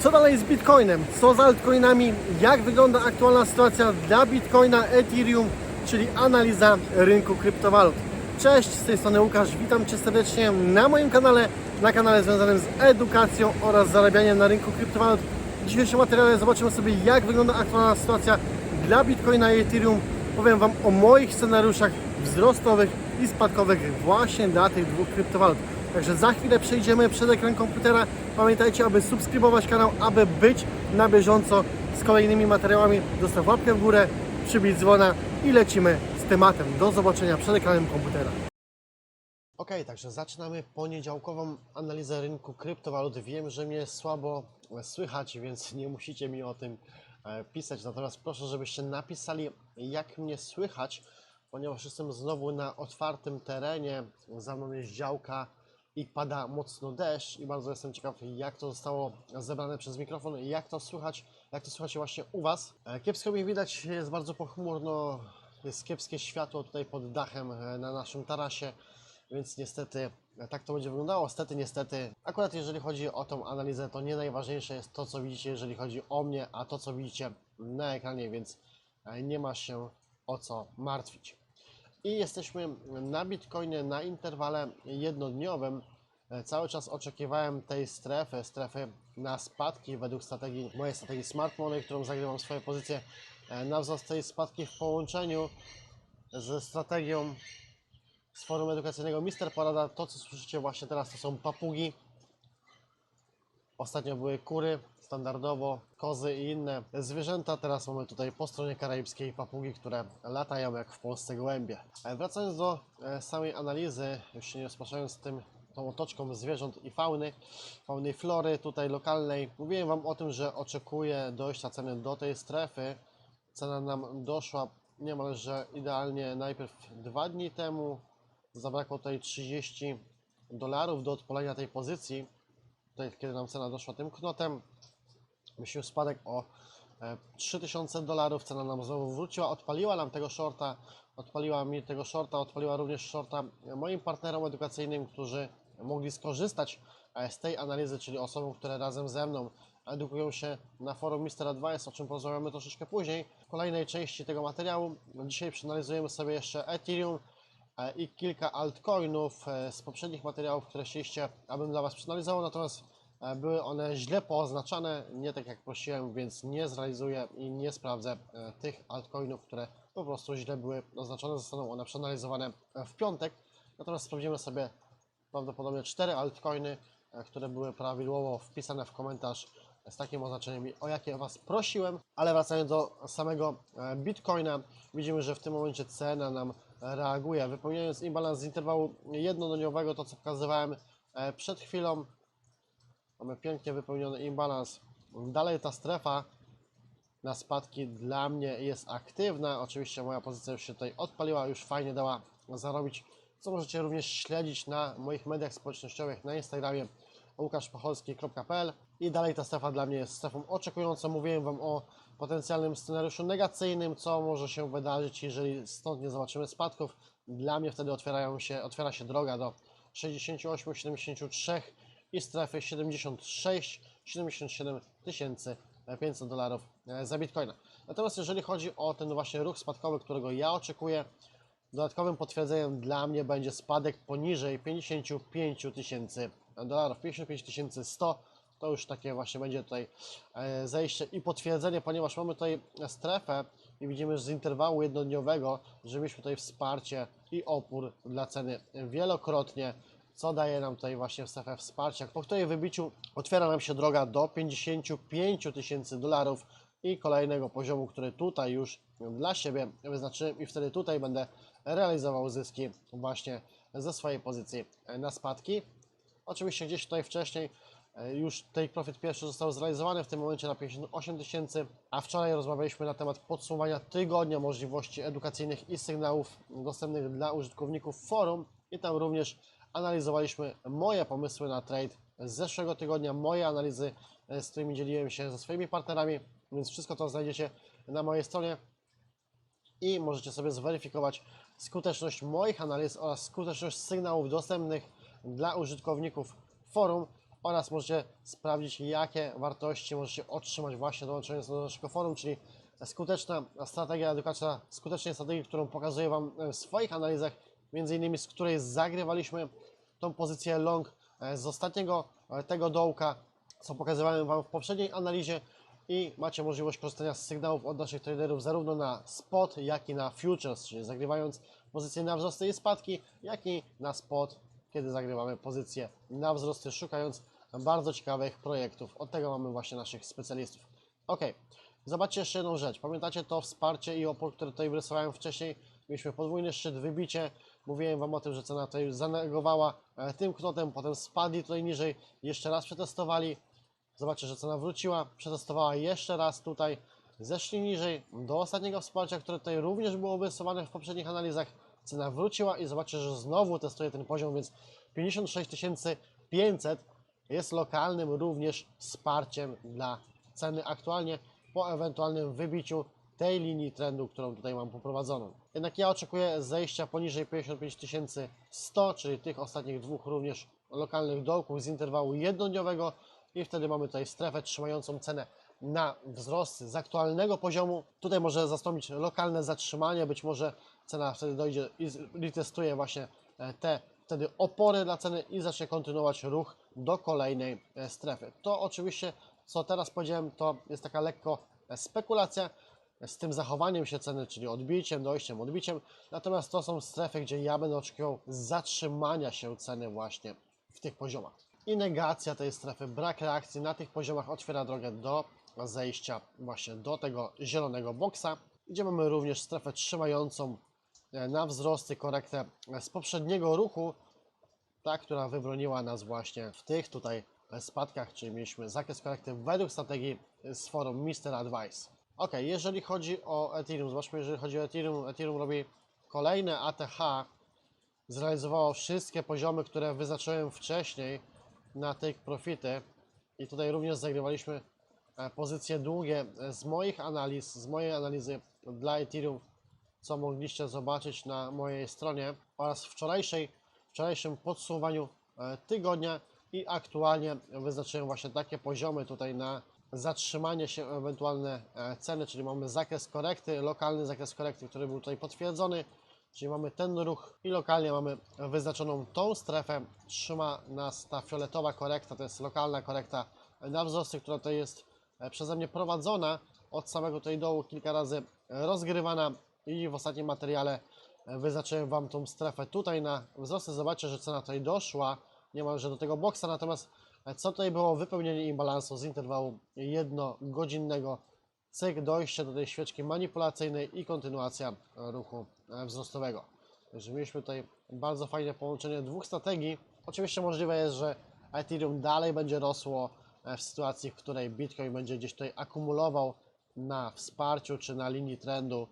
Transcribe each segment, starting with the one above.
Co dalej z Bitcoinem? Co z altcoinami? Jak wygląda aktualna sytuacja dla Bitcoina, Ethereum, czyli analiza rynku kryptowalut? Cześć, z tej strony Łukasz, witam Cię serdecznie na moim kanale, na kanale związanym z edukacją oraz zarabianiem na rynku kryptowalut. W dzisiejszym materiale zobaczymy sobie, jak wygląda aktualna sytuacja dla Bitcoina i Ethereum. Powiem Wam o moich scenariuszach wzrostowych i spadkowych właśnie dla tych dwóch kryptowalut. Także za chwilę przejdziemy przed ekran komputera. Pamiętajcie, aby subskrybować kanał, aby być na bieżąco z kolejnymi materiałami. Zostaw łapkę w górę, przybić dzwona i lecimy z tematem. Do zobaczenia przed ekranem komputera. Ok, także zaczynamy poniedziałkową analizę rynku kryptowalut. Wiem, że mnie słabo słychać, więc nie musicie mi o tym e, pisać. Natomiast proszę, żebyście napisali, jak mnie słychać, ponieważ jestem znowu na otwartym terenie. Za mną jest działka i pada mocno deszcz i bardzo jestem ciekaw, jak to zostało zebrane przez mikrofon, jak to słychać, jak to słychać właśnie u Was. E, Kiepsko mi widać, jest bardzo pochmurno, jest kiepskie światło tutaj pod dachem e, na naszym tarasie, więc niestety e, tak to będzie wyglądało. Niestety, niestety, akurat jeżeli chodzi o tą analizę, to nie najważniejsze jest to, co widzicie, jeżeli chodzi o mnie, a to, co widzicie na ekranie, więc nie ma się o co martwić. I jesteśmy na Bitcoinie na interwale jednodniowym. E, Cały czas oczekiwałem tej strefy, strefy na spadki według strategii, mojej strategii Smart Money, którą zagrywam swoje pozycje e, na wzrost tej spadki w połączeniu ze strategią z forum edukacyjnego Mister Porada. To, co słyszycie właśnie teraz, to są papugi. Ostatnio były kury, standardowo kozy i inne zwierzęta. Teraz mamy tutaj po stronie karaibskiej papugi, które latają jak w Polsce gołębie. E, Wracając do e, samej analizy, już się nie rozpraszając tym tą otoczką zwierząt i fauny, fauny i flory tutaj lokalnej. Mówiłem Wam o tym, że oczekuję dojścia ceny do tej strefy. Cena nam doszła niemalże idealnie najpierw dwa dni temu. Zabrakło tutaj 30 dolarów do odpalenia tej pozycji. Tutaj, kiedy nam cena doszła tym knotem, myślę spadek o e, 3000 dolarów. Cena nam znowu wróciła, odpaliła nam tego shorta, odpaliła mi tego shorta, odpaliła również shorta moim partnerom edukacyjnym, którzy mogli skorzystać e, z tej analizy, czyli osobom, które razem ze mną edukują się na forum Mr. Advice, o czym porozmawiamy troszeczkę później. W kolejnej części tego materiału dzisiaj przeanalizujemy sobie jeszcze Ethereum e, i kilka altcoinów e, z poprzednich materiałów, które chcieliście, abym dla Was przeanalizował, natomiast e, były one źle pooznaczane, nie tak jak prosiłem, więc nie zrealizuję i nie sprawdzę e, tych altcoinów, które po prostu źle były oznaczone. Zostaną one przeanalizowane e, w piątek. Natomiast sprawdzimy sobie prawdopodobnie cztery altcoiny, e, które były prawidłowo wpisane w komentarz z takim oznaczeniem, o jakie Was prosiłem. Ale wracając do samego e, Bitcoina, widzimy, że w tym momencie cena nam reaguje. Wypełniając imbalans z interwału jednodniowego, to co pokazywałem e, przed chwilą, mamy pięknie wypełniony imbalans. Dalej ta strefa na spadki dla mnie jest aktywna. Oczywiście moja pozycja już się tutaj odpaliła, już fajnie dała zarobić, co możecie również śledzić na moich mediach społecznościowych, na Instagramie łukaszpocholski.pl i dalej ta strefa dla mnie jest strefą oczekującą. Mówiłem Wam o potencjalnym scenariuszu negacyjnym, co może się wydarzyć, jeżeli stąd nie zobaczymy spadków. Dla mnie wtedy otwierają się, otwiera się droga do 68, 73 i strefy 76, 77 tysięcy 500 dolarów e, za bitcoina. Natomiast jeżeli chodzi o ten właśnie ruch spadkowy, którego ja oczekuję, dodatkowym potwierdzeniem dla mnie będzie spadek poniżej 55 tysięcy dolarów, 55 100 to już takie właśnie będzie tutaj e, zejście i potwierdzenie, ponieważ mamy tutaj strefę i widzimy z interwału jednodniowego, że mieliśmy tutaj wsparcie i opór dla ceny wielokrotnie, co daje nam tutaj właśnie strefę wsparcia, po której wybiciu otwiera nam się droga do 55 tysięcy dolarów i kolejnego poziomu, który tutaj już dla siebie wyznaczyłem i wtedy tutaj będę realizował zyski właśnie ze swojej pozycji na spadki. Oczywiście gdzieś tutaj wcześniej e, już take profit pierwszy został zrealizowany w tym momencie na 58 tysięcy, a wczoraj rozmawialiśmy na temat podsumowania tygodnia możliwości edukacyjnych i sygnałów dostępnych dla użytkowników forum i tam również analizowaliśmy moje pomysły na trade z zeszłego tygodnia, moje analizy, e, z którymi dzieliłem się ze swoimi partnerami, więc wszystko to znajdziecie na mojej stronie i możecie sobie zweryfikować skuteczność moich analiz oraz skuteczność sygnałów dostępnych dla użytkowników forum. oraz możecie sprawdzić, jakie wartości możecie otrzymać właśnie dołączając do naszego forum, czyli skuteczna strategia edukacyjna, skutecznej strategii, którą pokazuję Wam w swoich analizach, między innymi z której zagrywaliśmy tą pozycję long e, z ostatniego e, tego dołka, co pokazywałem Wam w poprzedniej analizie i macie możliwość korzystania z sygnałów od naszych traderów zarówno na spot, jak i na futures, czyli zagrywając pozycje na wzrosty i spadki, jak i na spot, kiedy zagrywamy pozycje na wzrosty, szukając bardzo ciekawych projektów. Od tego mamy właśnie naszych specjalistów. Ok, zobaczcie jeszcze jedną rzecz. Pamiętacie to wsparcie i opór, które tutaj wyrysowałem wcześniej? Mieliśmy podwójny szczyt, wybicie. Mówiłem Wam o tym, że cena tutaj zanegowała e, tym knotem, potem spadli tutaj niżej, jeszcze raz przetestowali. Zobaczcie, że cena wróciła, przetestowała jeszcze raz tutaj, zeszli niżej do ostatniego wsparcia, które tutaj również było wyrysowane w poprzednich analizach. Cena wróciła i zobaczcie, że znowu testuje ten poziom, więc 56 500 jest lokalnym również wsparciem dla ceny aktualnie po ewentualnym wybiciu tej linii trendu, którą tutaj mam poprowadzoną. Jednak ja oczekuję zejścia poniżej 55 100, czyli tych ostatnich dwóch również lokalnych dołków z interwału jednodniowego i wtedy mamy tutaj strefę trzymającą cenę na wzrost z aktualnego poziomu. Tutaj może zastąpić lokalne zatrzymanie, być może cena wtedy dojdzie i retestuje właśnie e, te wtedy opory dla ceny i zacznie kontynuować ruch do kolejnej e, strefy. To oczywiście, co teraz powiedziałem, to jest taka lekko e, spekulacja z tym zachowaniem się ceny, czyli odbiciem, dojściem, odbiciem. Natomiast to są strefy, gdzie ja będę oczekiwał zatrzymania się ceny właśnie w tych poziomach. I negacja tej strefy, brak reakcji na tych poziomach otwiera drogę do zejścia właśnie do tego zielonego boksa, gdzie mamy również strefę trzymającą e, na wzrosty korektę z poprzedniego ruchu, ta, która wybroniła nas właśnie w tych tutaj spadkach, czyli mieliśmy zakres korekty według strategii z forum Mr. Advice. Ok, jeżeli chodzi o Ethereum, zobaczmy, jeżeli chodzi o Ethereum, Ethereum robi kolejne ATH, zrealizowało wszystkie poziomy, które wyznaczyłem wcześniej na tych profity i tutaj również zagrywaliśmy pozycje długie. Z moich analiz, z mojej analizy dla Ethereum, co mogliście zobaczyć na mojej stronie oraz wczorajszej, wczorajszym podsumowaniu e, tygodnia i aktualnie wyznaczyłem właśnie takie poziomy tutaj na zatrzymanie się ewentualne e, ceny, czyli mamy zakres korekty, lokalny zakres korekty, który był tutaj potwierdzony, czyli mamy ten ruch i lokalnie mamy wyznaczoną tą strefę, trzyma nas ta fioletowa korekta, to jest lokalna korekta na wzrosty, która tutaj jest. e, przeze mnie prowadzona od samego tutaj dołu, kilka razy rozgrywana i w ostatnim materiale e, wyznaczyłem Wam tą strefę tutaj na wzrosty, zobaczcie, że cena tutaj doszła niemalże do tego boksa, natomiast co tutaj było wypełnienie imbalansu z interwału jednogodzinnego, cyk, dojście do tej świeczki manipulacyjnej i kontynuacja ruchu e, wzrostowego. Także mieliśmy tutaj bardzo fajne połączenie dwóch strategii. Oczywiście możliwe jest, że Ethereum dalej będzie rosło e, w sytuacji, w której Bitcoin będzie gdzieś tutaj akumulował na wsparciu czy na linii trendu,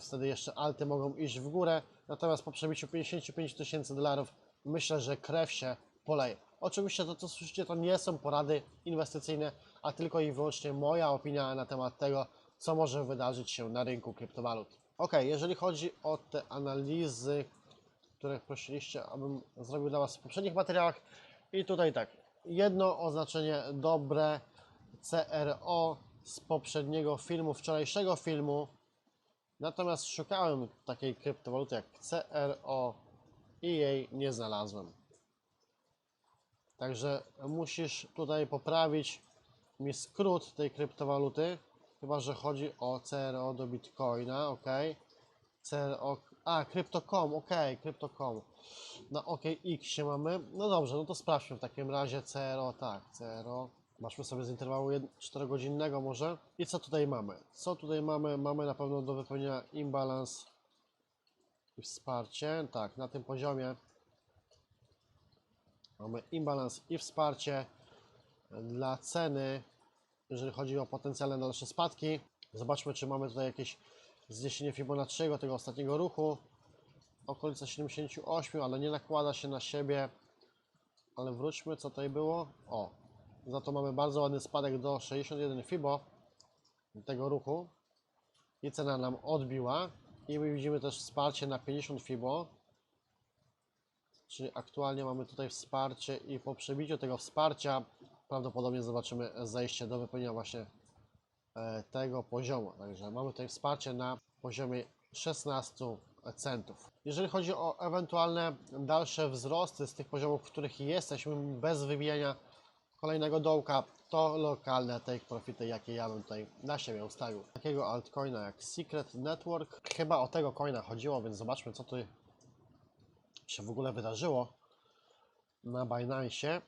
wtedy jeszcze alty mogą iść w górę. Natomiast po przebiciu 55 tysięcy dolarów myślę, że krew się poleje. Oczywiście to, co słyszycie, to nie są porady inwestycyjne, a tylko i wyłącznie moja opinia na temat tego, co może wydarzyć się na rynku kryptowalut. Ok, jeżeli chodzi o te analizy, które prosiliście, abym zrobił dla Was w poprzednich materiałach, i tutaj tak, jedno oznaczenie dobre CRO z poprzedniego filmu, wczorajszego filmu, natomiast szukałem takiej kryptowaluty jak CRO i jej nie znalazłem. Także musisz tutaj poprawić mi skrót tej kryptowaluty, chyba że chodzi o CRO do Bitcoina, ok. CRO, a Crypto.com, ok, Crypto.com. Na OKX mamy. No dobrze, no to sprawdźmy w takim razie CRO, tak, CRO. Maszmy sobie z interwału 4-godzinnego może. I co tutaj mamy? Co tutaj mamy? Mamy na pewno do wypełnienia imbalans i wsparcie. Tak, na tym poziomie Mamy imbalans i wsparcie dla ceny, jeżeli chodzi o potencjalne dalsze spadki. Zobaczmy, czy mamy tutaj jakieś zniesienie Fibonacciego tego ostatniego ruchu. Okolica 78, ale nie nakłada się na siebie. Ale wróćmy, co tutaj było. O, za to mamy bardzo ładny spadek do 61 Fibo tego ruchu. I cena nam odbiła. I my widzimy też wsparcie na 50 Fibo Czyli aktualnie mamy tutaj wsparcie i po przebiciu tego wsparcia prawdopodobnie zobaczymy zejście do wypełnienia właśnie tego poziomu. Także mamy tutaj wsparcie na poziomie 16 centów. Jeżeli chodzi o ewentualne dalsze wzrosty z tych poziomów, w których jesteśmy bez wybijania kolejnego dołka, to lokalne take profity, jakie ja bym tutaj na siebie ustawił. Takiego altcoina jak Secret Network. Chyba o tego coina chodziło, więc zobaczmy co tu się w ogóle wydarzyło na Binance.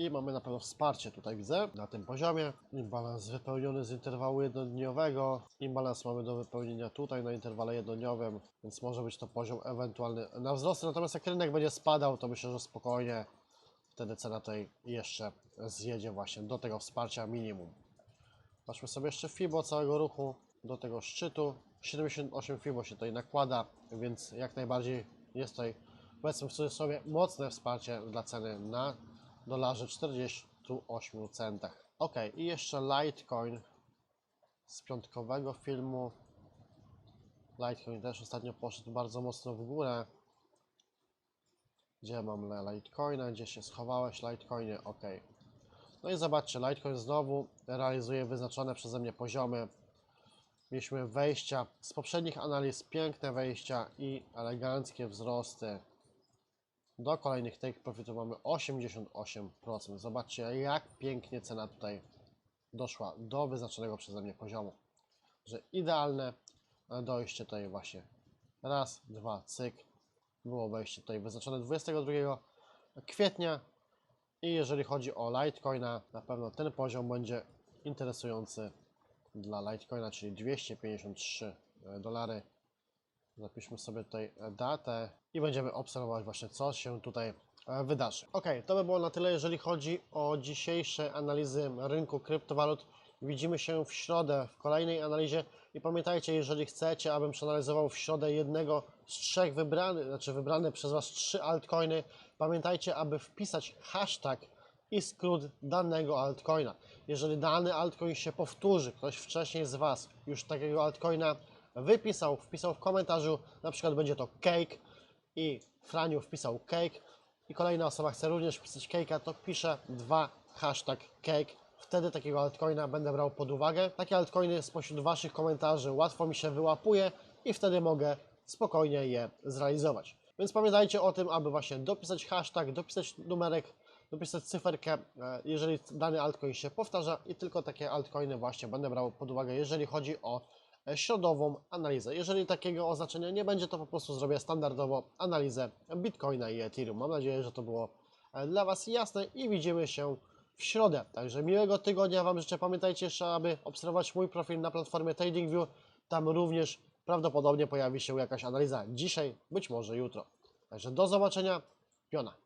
I mamy na pewno wsparcie tutaj widzę na tym poziomie. Imbalans wypełniony z interwału jednodniowego. Imbalans mamy do wypełnienia tutaj na interwale jednodniowym, więc może być to poziom ewentualny na wzrosty. Natomiast jak rynek będzie spadał, to myślę, że spokojnie wtedy cena tutaj jeszcze zjedzie właśnie do tego wsparcia minimum. Patrzmy sobie jeszcze FIBO całego ruchu do tego szczytu. 78 FIBO się tutaj nakłada, więc jak najbardziej jest tutaj powiedzmy w cudzysłowie mocne wsparcie dla ceny na dolarze 48 centach. Ok, i jeszcze Litecoin z piątkowego filmu. Litecoin też ostatnio poszedł bardzo mocno w górę. Gdzie mam Litecoina? Gdzie się schowałeś Litecoinie? Ok. No i zobaczcie, Litecoin znowu realizuje wyznaczone przeze mnie poziomy. Mieliśmy wejścia z poprzednich analiz, piękne wejścia i eleganckie wzrosty. Do kolejnych take profitu mamy 88%. Zobaczcie, jak pięknie cena tutaj doszła do wyznaczonego przeze mnie poziomu. Że idealne dojście tutaj właśnie. Raz, dwa, cyk. Było wejście tutaj wyznaczone 22 kwietnia. I jeżeli chodzi o Litecoina, na pewno ten poziom będzie interesujący dla Litecoina, czyli 253 dolary. Zapiszmy sobie tutaj datę i będziemy obserwować właśnie co się tutaj e, wydarzy. Ok, to by było na tyle, jeżeli chodzi o dzisiejsze analizy rynku kryptowalut. Widzimy się w środę w kolejnej analizie i pamiętajcie, jeżeli chcecie, abym przeanalizował w środę jednego z trzech wybranych, znaczy wybrane przez Was trzy altcoiny, pamiętajcie, aby wpisać hashtag i skrót danego altcoina. Jeżeli dany altcoin się powtórzy, ktoś wcześniej z Was już takiego altcoina wypisał, wpisał w komentarzu, na przykład będzie to cake i Franiu wpisał cake i kolejna osoba chce również wpisać cake'a, to pisze dwa hashtag cake. Wtedy takiego altcoina będę brał pod uwagę. Takie altcoiny spośród Waszych komentarzy łatwo mi się wyłapuje i wtedy mogę spokojnie je zrealizować. Więc pamiętajcie o tym, aby właśnie dopisać hashtag, dopisać numerek, dopisać cyferkę, e, jeżeli dany altcoin się powtarza i tylko takie altcoiny właśnie będę brał pod uwagę, jeżeli chodzi o środową analizę. Jeżeli takiego oznaczenia nie będzie, to po prostu zrobię standardowo analizę Bitcoina i Ethereum. Mam nadzieję, że to było e, dla Was jasne i widzimy się w środę. Także miłego tygodnia Wam życzę. Pamiętajcie jeszcze, aby obserwować mój profil na platformie TradingView. Tam również prawdopodobnie pojawi się jakaś analiza dzisiaj, być może jutro. Także do zobaczenia. Piona.